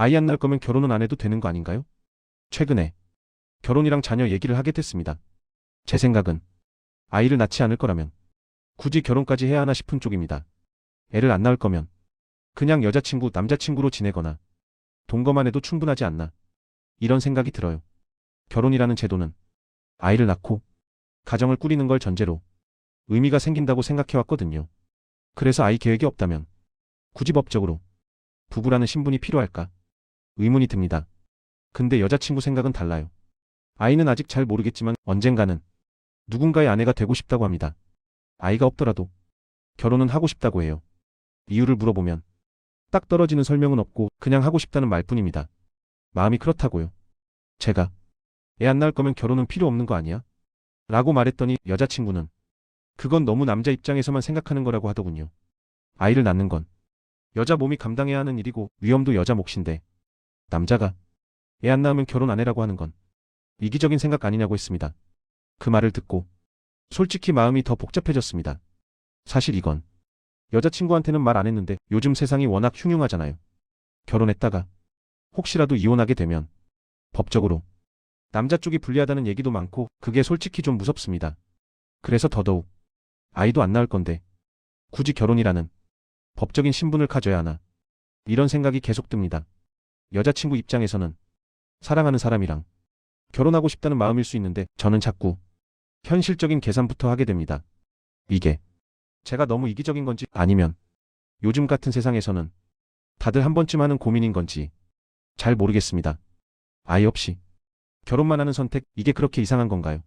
아이 안 낳을 거면 결혼은 안 해도 되는 거 아닌가요? 최근에 결혼이랑 자녀 얘기를 하게 됐습니다. 제 생각은 아이를 낳지 않을 거라면 굳이 결혼까지 해야 하나 싶은 쪽입니다. 애를 안 낳을 거면 그냥 여자친구, 남자친구로 지내거나 동거만 해도 충분하지 않나. 이런 생각이 들어요. 결혼이라는 제도는 아이를 낳고 가정을 꾸리는 걸 전제로 의미가 생긴다고 생각해왔거든요. 그래서 아이 계획이 없다면 굳이 법적으로 부부라는 신분이 필요할까? 의문이 듭니다. 근데 여자친구 생각은 달라요. 아이는 아직 잘 모르겠지만 언젠가는 누군가의 아내가 되고 싶다고 합니다. 아이가 없더라도 결혼은 하고 싶다고 해요. 이유를 물어보면 딱 떨어지는 설명은 없고 그냥 하고 싶다는 말뿐입니다. 마음이 그렇다고요. 제가 애 안 낳을 거면 결혼은 필요 없는 거 아니야? 라고 말했더니 여자친구는 그건 너무 남자 입장에서만 생각하는 거라고 하더군요. 아이를 낳는 건 여자 몸이 감당해야 하는 일이고 위험도 여자 몫인데 남자가 애 안 낳으면 결혼 안 해라고 하는 건 이기적인 생각 아니냐고 했습니다. 그 말을 듣고 솔직히 마음이 더 복잡해졌습니다. 사실 이건 여자친구한테는 말 안 했는데 요즘 세상이 워낙 흉흉하잖아요. 결혼했다가 혹시라도 이혼하게 되면 법적으로 남자 쪽이 불리하다는 얘기도 많고 그게 솔직히 좀 무섭습니다. 그래서 더더욱 아이도 안 낳을 건데 굳이 결혼이라는 법적인 신분을 가져야 하나 이런 생각이 계속 듭니다. 여자친구 입장에서는 사랑하는 사람이랑 결혼하고 싶다는 마음일 수 있는데 저는 자꾸 현실적인 계산부터 하게 됩니다. 이게 제가 너무 이기적인 건지 아니면 요즘 같은 세상에서는 다들 한 번쯤 하는 고민인 건지 잘 모르겠습니다. 아이 없이 결혼만 하는 선택 이게 그렇게 이상한 건가요?